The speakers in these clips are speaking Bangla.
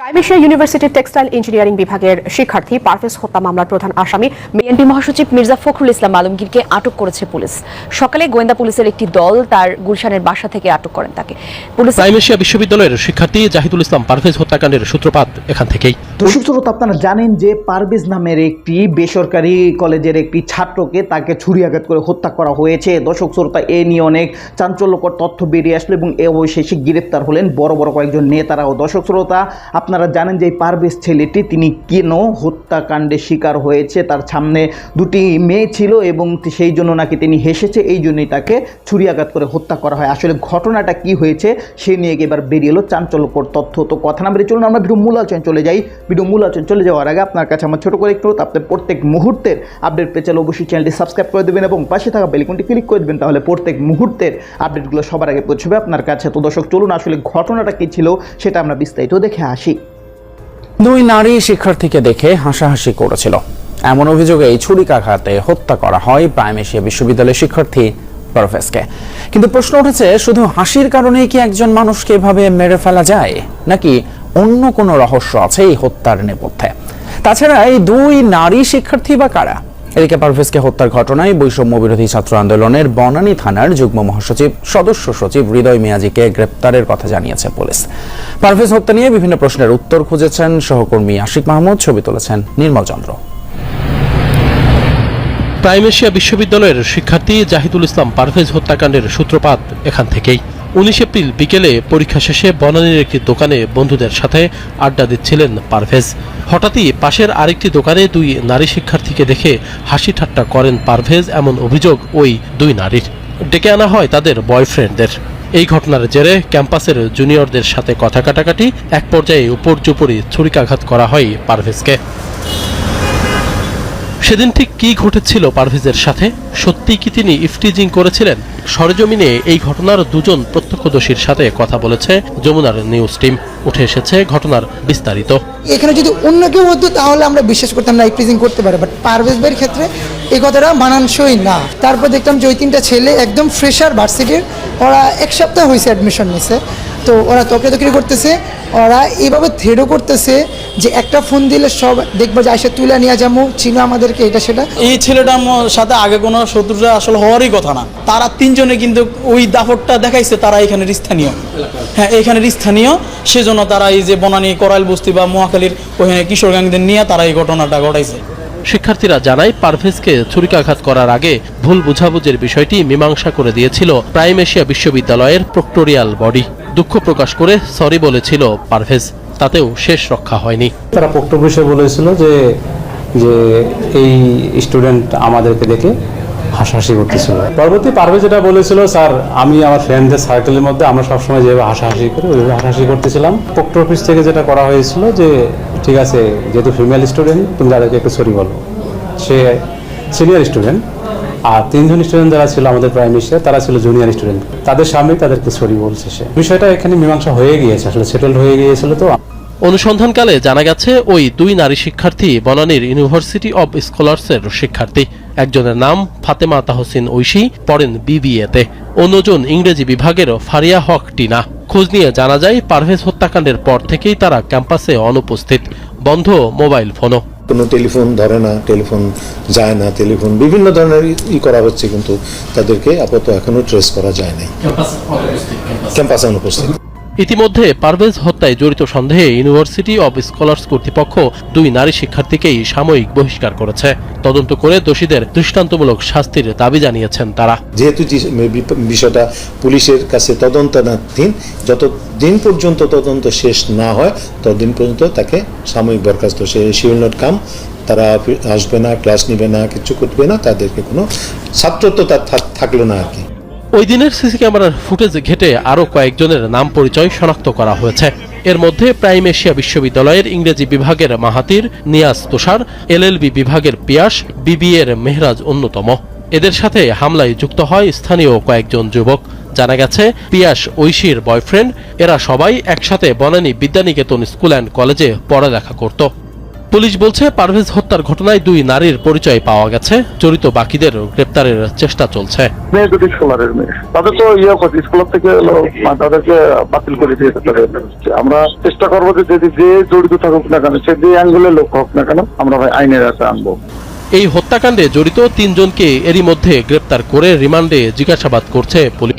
প্রাইমেশিয়া ইউনিভার্সিটির টেক্সটাইল ইঞ্জিনিয়ারিং বিভাগের শিক্ষার্থী পারভেজ হত্যা মামলার প্রধান আসামি বিএনপি মহাসচিব মির্জা ফখরুল ইসলাম আলমগীরকে আটক করেছে পুলিশ। সকালে গোয়েন্দা পুলিশের একটি দল তার গুলশানের বাসা থেকে আটক করেন তাকে। পুলিশ প্রাইমেশিয়া বিশ্ববিদ্যালয়ের শিক্ষার্থী জাহিদুল ইসলাম পারভেজ হত্যাকাণ্ডের সূত্রপাত এখান থেকেই। দর্শক শ্রোতা আপনারা জানেন যে পারভেজ নামের একটি বেসরকারি কলেজের একটি ছাত্রকে তাকে ছুরি আঘাত করে হত্যা করা হয়েছে। দর্শক শ্রোতা এ নিয়ে অনেক চাঞ্চল্যকর তথ্য বেরিয়ে আসলো এবং এ অবশেষে গ্রেপ্তার হলেন বড় বড় কয়েকজন নেতারাও। দর্শক শ্রোতা আপনারা জানেন যে এই পারভেজ ছেলেটি, তিনি কেন হত্যাকাণ্ডের শিকার হয়েছে? তার সামনে দুটি মেয়ে ছিল এবং সেই জন্য নাকি তিনি হেসেছে, এই জন্যই তাকে ছুরিয়াঘাত করে হত্যা করা হয়। আসলে ঘটনাটা কি হয়েছে সে নিয়ে এবার বেরিয়ে এলো চাঞ্চল্যকর তথ্য? তো কথা না বেরিয়ে চলুন, আমরা ভিডিও মূল আলোচনা চলে যাই। ভিডিও মূল আলোচনা চলে যাওয়ার আগে আপনার কাছে আমার ছোটো করে একটু আপনার প্রত্যেক মুহূর্তের আপডেট পেয়ে চাইলে অবশ্যই চ্যানেলটি সাবস্ক্রাইব করে দেবেন এবং পাশে থাকা বেলিকনটি ক্লিক করে দেবেন, তাহলে প্রত্যেক মুহূর্তের আপডেটগুলো সবার আগে পৌঁছবে আপনার কাছে। তো দর্শক, চলুন আসলে ঘটনাটা কী ছিল সেটা আমরা বিস্তারিত দেখে আসি। দুই নারী শিক্ষার্থীকে দেখে হাসাহাসি করেছিল। এমন অভিযোগে এই ছুরিকাঘাতে হত্যা করা হয় প্রাইম এশিয়া বিশ্ববিদ্যালয়ের শিক্ষার্থী পারভেজকে কিন্তু প্রশ্ন উঠেছে, শুধু হাসির কারণেই কি একজন মানুষকে এভাবে মেরে ফেলা যায়? নাকি অন্য কোনো রহস্য আছে এই হত্যার নেপথ্যে? তাছাড়া এই দুই নারী শিক্ষার্থী বা কারা? এদিকে পারভেজকে হত্যার ঘটনায় বৈষম্য বিরোধী ছাত্র আন্দোলনের বনানী থানার যুগ্ম মহাসচিব, সদস্য সচিব হৃদয় মিয়াজিকে গ্রেপ্তারের কথা জানিয়েছে পুলিশ। পারভেজ হত্যা নিয়ে বিভিন্ন প্রশ্নের উত্তর খুঁজেছেন সহকর্মী আশিক মাহমুদ, ছবি তুলেছেন নির্মল চন্দ্র। প্রাইমেশিয়া বিশ্ববিদ্যালয়ের শিক্ষার্থী জাহিদুল ইসলাম পারভেজ হত্যাকাণ্ডের সূত্রপাত এখান থেকেই। উনিশ এপ্রিল বিকেলে পরীক্ষা শেষে বনানীর একটি দোকানে বন্ধুদের সাথে আড্ডা দিচ্ছিলেন পারভেজ। হঠাৎই পাশের আরেকটি দোকানে দুই নারী শিক্ষার্থীকে দেখে হাসি ঠাট্টা করেন পারভেজ এমন অভিযোগ ওই দুই নারীর। ডেকে আনা হয় তাদের বয়ফ্রেন্ডদের। এই ঘটনার জেরে ক্যাম্পাসের জুনিয়রদের সাথে কথা কাটাকাটি এক পর্যায়ে উপর্যুপরি ছুরিকাঘাত করা হয় পারভেজকে। সেদিন ঠিক কি ঘটেছিল পারভেজের সাথে? সত্যি কি তিনি ইফটিজিং করেছিলেন? সরেজমিনে এই ঘটনার দুজন প্রত্যক্ষদর্শীর সাথে কথা বলেছে যমুনার নিউজ টিম। উঠে এসেছে ঘটনার বিস্তারিত। এখানে যদি অন্য কেউ হতো তাহলে আমরা বিশ্বাস করতাম না ইফটিজিং করতে পারে। বাট পারভেজ ভাইয়ের ক্ষেত্রে এই কথাটা মানানসই না। তারপর দেখলাম যে ওই তিনটা ছেলে একদম ফ্রেশার ভার্সিটির ওরা এক সপ্তাহ হয়েছে অ্যাডমিশন নিছে। তো ওরা তকরি করতেছে। ওরা এইভাবে থ্রেডও করতেছে যে একটা ফোন দিলে সব দেখব যে আইসা তুলে নিয়ে যাব চিনো আমাদেরকে এটা সেটা। এই ছেলেটার সাথে আগে কোনো শত্রুতা আসলে হওয়ারই কথা না। তারা তিনজনে কিন্তু ওই দাপটটা দেখাইছে তারা এখানের স্থানীয়। হ্যাঁ এখানের স্থানীয় সেজন্য তারা এই যে বনানী করাইল বস্তি বা মহাখালীর ওখানে কিশোর গ্যাংদের নিয়ে তারা এই ঘটনাটা ঘটাইছে। শিক্ষার্থীরা জানায় পারভেজকে ছুরিকাঘাত করার আগে ভুল বুঝাবুঝির বিষয়টি মীমাংসা করে দিয়েছিল প্রাইম এশিয়া বিশ্ববিদ্যালয়ের প্রক্টোরিয়াল বডি। দুঃখ প্রকাশ করে সরি বলেছিল পারভেজ তাতেও শেষ রক্ষা হয়নি। তারা হিসেবে বলেছিল যে যে এই স্টুডেন্ট আমাদেরকে দেখে হাসাহাসি করতেছিল। পরবর্তী পারভেজ যেটা বলেছিল, স্যার, আমি আমার ফ্রেন্ডদের সার্কেলের মধ্যে আমরা সবসময় যেভাবে হাসাহাসি করি, ওইভাবে হাসাহাসি করতেছিলাম। পোক্টর অফিস থেকে যেটা করা হয়েছিল যে, ঠিক আছে, যেহেতু ফিমেল স্টুডেন্ট তুমি তাদেরকে একটু সরি বলো। সে সিনিয়র স্টুডেন্ট আর তিনজন স্টুডেন্ট যারা ছিল আমাদের প্রাইম মিনিস্টার তারা ছিল জুনিয়র স্টুডেন্ট তাদের সামনেই তাদেরকে সরি বলছে সে। বিষয়টা এখানে মীমাংসা হয়ে গিয়েছে, আসলে সেটেল হয়ে গিয়েছিল তো। অনুসন্ধানকালে জানা গেছে ওই দুই নারী শিক্ষার্থী বনানীর ইউনিভার্সিটি অব স্কলার্সের শিক্ষার্থী। একজনের নাম ফাতেমা তাহসিন ঐশী পড়েন বিবিএতে। অন্যজন ইংরেজি বিভাগের ফারিয়া হক টিনা। খোঁজ নিয়ে জানা যায় পারভেজ হত্যাকাণ্ডের পর থেকেই তারা ক্যাম্পাসে অনুপস্থিত। বন্ধ মোবাইল ফোনও। কোনো টেলিফোন ধরে না টেলিফোন যায় না টেলিফোন বিভিন্ন ধরনের ই করা হচ্ছে কিন্তু তাদেরকে আপাতত এখনও ট্রেস করা যায় নাই। ক্যাম্পাসে অনুপস্থিত। ইতিমধ্যে পারভেজ হত্যায় জড়িত সন্দেহে ইউনিভার্সিটি অব স্কলার্স কর্তৃপক্ষ দুই নারী শিক্ষার্থীকেই সাময়িক বহিষ্কার করেছে। তদন্ত করে দোষীদের দৃষ্টান্তমূলক শাস্তির দাবি জানিয়েছেন তারা। যেহেতু বিষয়টা পুলিশের কাছে তদন্তাধীন যত দিন পর্যন্ত তদন্ত শেষ না হয়, ততদিন পর্যন্ত তাকে সাময়িক বরখাস্ত। সে নট কাম, তারা আসবে না, ক্লাস নিবে না, কিছু করবে না, তাদেরকে কোনো ছাত্রত্ব তার থাক- থাকল না আর কি। ওই দিনের সিসি ক্যামেরার ফুটেজ ঘেটে আরও কয়েকজনের নাম পরিচয় শনাক্ত করা হয়েছে। এর মধ্যে প্রাইম এশিয়া বিশ্ববিদ্যালয়ের ইংরেজি বিভাগের মাহাতির নিয়াজ তুষার, এলএলবি বিভাগের পিয়াস, বিবিএর মেহরাজ অন্যতম। এদের সাথে হামলায় যুক্ত হয় স্থানীয় কয়েকজন যুবক। জানা গেছে, পিয়াস ঐশীর বয়ফ্রেন্ড, এরা সবাই একসাথে বনানী বিদ্যানিকেতন স্কুল অ্যান্ড কলেজে পড়ালেখা করত। পুলিশ বলছে পারভেজ হত্যার ঘটনায় দুই নারীর পরিচয় পাওয়া গেছে। জড়িত বাকিদের গ্রেপ্তারের চেষ্টা চলছে। মেয়ে দুটি স্কলারের মেয়ে। তাদের তো ইয়ে করছে স্কুল থেকে তাদেরকে বাতিল করে দিয়েছে আমরা চেষ্টা করব যে যদি যে জড়িত থাকুক না কেন সে যে অ্যাঙ্গুলের লোক হোক না কেন আমরা ভাই আইনের হাতে আনব। এই হত্যাকাণ্ডে জড়িত তিনজনকে এরই মধ্যে গ্রেপ্তার করে রিমান্ডে জিজ্ঞাসাবাদ করছে পুলিশ।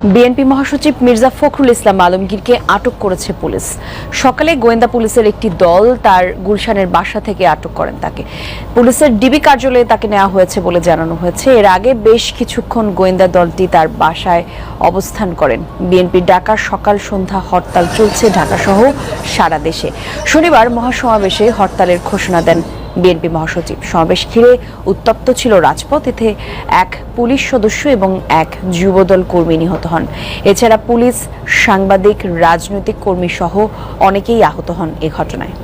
বিএনপি মহাসচিব মির্জা ফখরুল ইসলাম আলমগীরকে আটক করেছে পুলিশ। সকালে গোয়েন্দা পুলিশের একটি দল তার গুলশানের বাসা থেকে আটক করেন তাকে। পুলিশের ডিবি কার্যালয়ে তাকে নেওয়া হয়েছে বলে জানানো হয়েছে। এর আগে বেশ কিছুক্ষণ গোয়েন্দা দলটি তার বাসায় অবস্থান করেন। বিএনপির ডাকা সকাল সন্ধ্যা হরতাল চলছে ঢাকাসহ সারা দেশে। শনিবার মহাসমাবেশে হরতালের ঘোষণা দেন বিএনপি মহাসচিব। সমাবেশ ঘিরে উত্তপ্ত ছিল রাজপথ। এতে এক পুলিশ সদস্য এবং এক যুবদল কর্মী নিহত হন। এছাড়া পুলিশ, সাংবাদিক, রাজনৈতিক কর্মী সহ অনেকেই আহত হন এ ঘটনায়।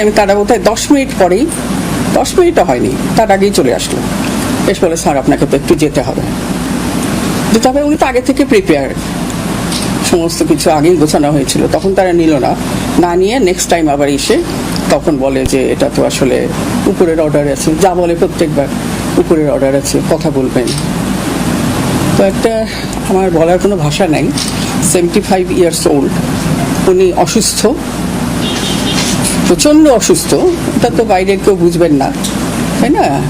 আমি তারা বোধহয় দশ মিনিট পরেই, দশ মিনিটও হয়নি, তার আগেই চলে আসলো। বেশ বলে, স্যার, আপনাকে তো একটু যেতে হবে। যেতে হবে, উনি তো আগে থেকে প্রিপেয়ার সমস্ত কিছু আগেই গোছানো হয়েছিল, তখন তারা নিল না। না নিয়ে নেক্সট টাইম আবার এসে তখন বলে যে এটা তো আসলে উপরের অর্ডার আছে। যা বলে প্রত্যেকবার উপরের অর্ডার আছে, কথা বলবেন। তো একটা আমার বলার কোনো ভাষা নাই। সেভেন্টি ফাইভ ইয়ার্স ওল্ড উনি অসুস্থ। প্রচণ্ড অসুস্থ। এটা তো বাইরের কেউ বুঝবেন না। তাই না?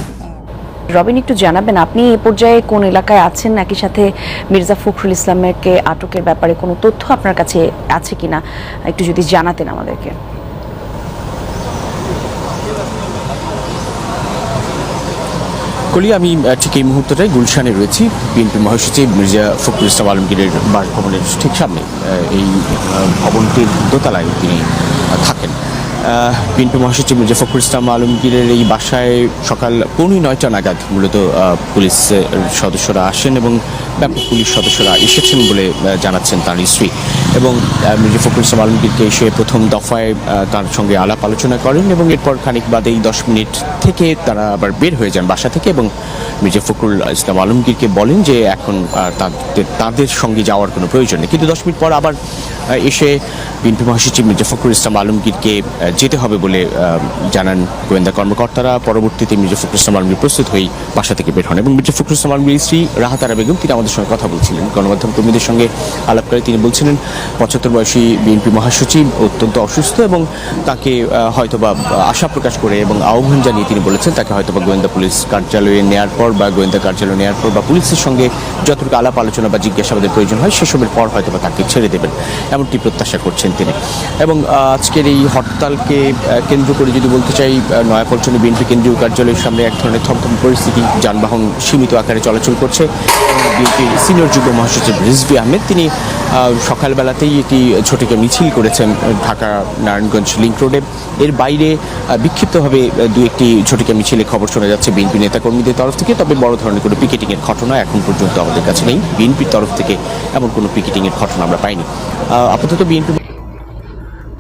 রবিন, একটু জানাবেন, আপনি এই পর্যায়ে কোন এলাকায় আছেন? একই সাথে মির্জা ফখরুল ইসলামেরকে আটকের ব্যাপারে কোনো তথ্য আপনার কাছে আছে কিনা? একটু যদি জানাতেন আমাদেরকে। কলি আমি ঠিক এই মুহূর্তটায় গুলশানে রয়েছি। বিএনপি মহাসচিব মির্জা ফখরুল ইসলাম আলমগীরের বাসভবনের ঠিক সামনে এই ভবনটির দোতলায় তিনি থাকেন। বিএনপি মহাসচিব মির্জা ফখরুল ইসলাম আলমগীরের এই বাসায় সকাল পৌনে নয়টা নাগাদ মূলত আহ, পুলিশ সদস্যরা আসেন এবং ব্যাপক পুলিশ সদস্যরা এসেছেন বলে জানাচ্ছেন তার স্ত্রী এবং মির্জা ইসলাম আলমগীরকে এসে প্রথম দফায় তার সঙ্গে আলাপ আলোচনা করেন এবং এরপর খানিক বাদেই দশ মিনিট থেকে তারা আবার বের হয়ে যান বাসা থেকে এবং মির্জা ফখরুল ইসলাম আলমগীরকে বলেন যে এখন তাদের তাদের সঙ্গে যাওয়ার কোনো প্রয়োজন নেই। কিন্তু দশ মিনিট পর আবার এসে বিএনপি মহাসচিব মির্জা ফখরুল ইসলাম আলমগীরকে যেতে হবে বলে জানান গোয়েন্দা কর্মকর্তারা। পরবর্তীতে মির্জা ইসলাম আলমগীর প্রস্তুত হয়েই বাসা থেকে বের হন এবং মির্জা ইসলাম আলমগীর স্ত্রী রাহাতারা বেগম, তিনি আমাদের সঙ্গে কথা বলছিলেন। গণমাধ্যম কর্মীদের সঙ্গে আলাপ করে তিনি বলছিলেন, পঁচাত্তর বয়সী বিএনপি মহাসচিব অত্যন্ত অসুস্থ এবং তাকে হয়তোবা আশা প্রকাশ করে এবং আহ্বান জানিয়ে তিনি বলেছেন, তাকে হয়তোবা গোয়েন্দা পুলিশ কার্যালয়ে নেওয়ার পর বা গোয়েন্দা কার্যালয়ে নেওয়ার পর বা পুলিশের সঙ্গে যতটুকু আলাপ আলোচনা বা জিজ্ঞাসাবাদের প্রয়োজন হয়, সেসবের পর হয়তোবা তাকে ছেড়ে দেবেন, এমনটি প্রত্যাশা করছেন তিনি। এবং আজকের এই হরতালকে আহ, কেন্দ্র করে যদি বলতে চাই নয়াপল্টনে বিএনপি কেন্দ্রীয় কার্যালয়ের সামনে এক ধরনের থমথম পরিস্থিতি যানবাহন সীমিত আকারে চলাচল করছে। বিএনপির সিনিয়র যুগ্ম মহাসচিব রিজভি আহমেদ তিনি সকালবেলাতেই একটি ছোটকে মিছিল করেছেন ঢাকা নারায়ণগঞ্জ লিঙ্ক রোডে। এর বাইরে বিক্ষিপ্তভাবে দু একটি ছোটকে মিছিলে খবর শোনা যাচ্ছে বিএনপি নেতাকর্মীদের তরফ থেকে তবে বড় ধরনের কোনো পিকেটিংয়ের ঘটনা এখন পর্যন্ত আমাদের কাছে নেই। বিএনপির তরফ থেকে এমন কোনো পিকেটিংয়ের ঘটনা আমরা পাইনি। আপাতত বিএনপি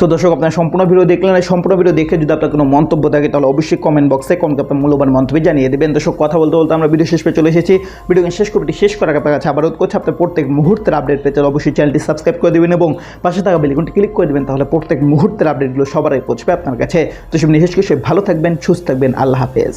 তো দর্শক, আপনার সম্পূর্ণ ভিডিও দেখলেন এই সম্পূর্ণ ভিডিও দেখে যদি আপনার কোনো মন্তব্য থাকে, তাহলে অবশ্যই কমেন্ট বক্সে কমেন্ট আপনার মূল্যবান মন্তব্য জানিয়ে দেবেন। দর্শক, কথা বলতে বলতে আমরা ভিডিও শেষ পেয়ে চলে এসেছি। ভিডিও শেষ করতে শেষ করার আপনার কাছে আবার করছে। আপনার প্রত্যেক মুহূর্তের আপডেট পেতে অবশ্যই চ্যানেলটি সাবস্ক্রাইব করে দেবেন এবং পাশে থাকা বেলিকনটি ক্লিক করে দেবেন, তাহলে প্রত্যেক মুহূর্তের আপডেটগুলো সবারই পৌঁছবে আপনার কাছে। তো সব নিশেষ করে ভালো থাকবেন, সুস্থ থাকবেন। আল্লাহ হাফেজ।